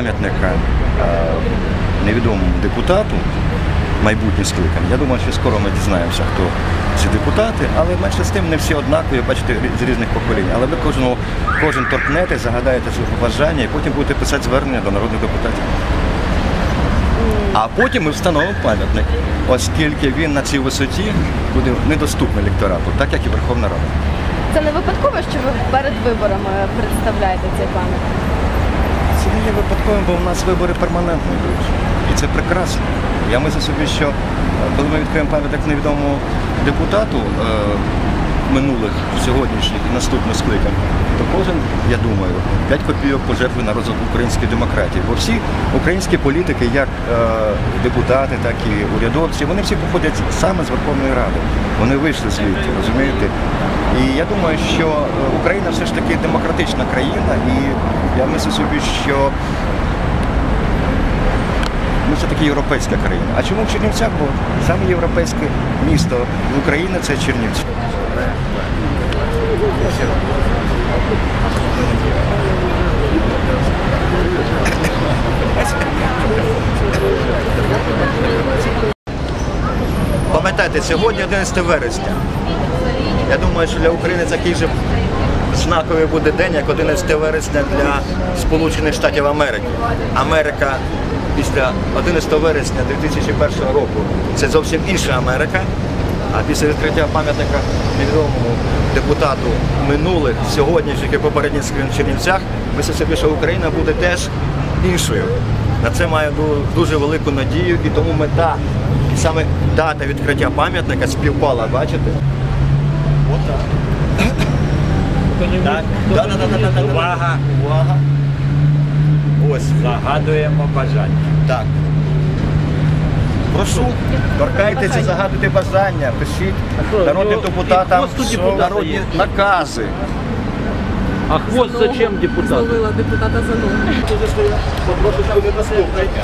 пам'ятника е, невідомому депутату майбутнє скликання. Я думаю, що скоро ми дізнаємося, хто ці депутати, але менше з тим не всі однакові, бачите, з різних поколінь. Але ви кожного, кожен торкнете, загадаєте своє побажання і потім будете писати звернення до народних депутатів. А потім ми встановимо пам'ятник, оскільки він на цій висоті буде недоступний електорату, так як і Верховна Рада. Це не випадково, що ви перед виборами представляєте цей пам'ятник? Це не є випадковим, бо у нас вибори перманентні будуть. І це прекрасно. Я мислю собі, що е, коли ми відкриємо пам'ятник невідомому депутату е, минулих, сьогоднішніх і наступних скликань, то кожен, я думаю, 5 копійок пожертвує на розвиток української демократії. Бо всі українські політики, як е, депутати, так і урядовці, вони всі походять саме з Верховної Ради. Вони вийшли звідти, розумієте? І я думаю, що е, Україна все ж таки демократична країна, і я мислю собі, що ми все таки європейська країна. А чому в Чернівцях? Бо саме європейське місто в Україні це Чернівці. Пам'ятайте, сьогодні 11 вересня. Я думаю, що для України такий же знаковий буде день, як 11 вересня для Сполучених Штатів Америки. Америка після 11 вересня 2001 року це зовсім інша Америка. А після відкриття пам'ятника невідомому депутату минулих, сьогоднішніх і попередніх Чернівцях, собі, що Україна буде теж іншою. На це маю ду- дуже велику надію, і тому мета, і саме дата відкриття пам'ятника співпала, бачите? Отак. Так, да, да, да, да, да, да, да. Увага. Увага. Ось, Загадуємо бажання. так. Прошу, торкайтеся, загадуйте бажання, пишіть народним депутатам що народні накази. А хвост зачем депутату? Зловила депутата за ногу. Попрошу, не дослухайте.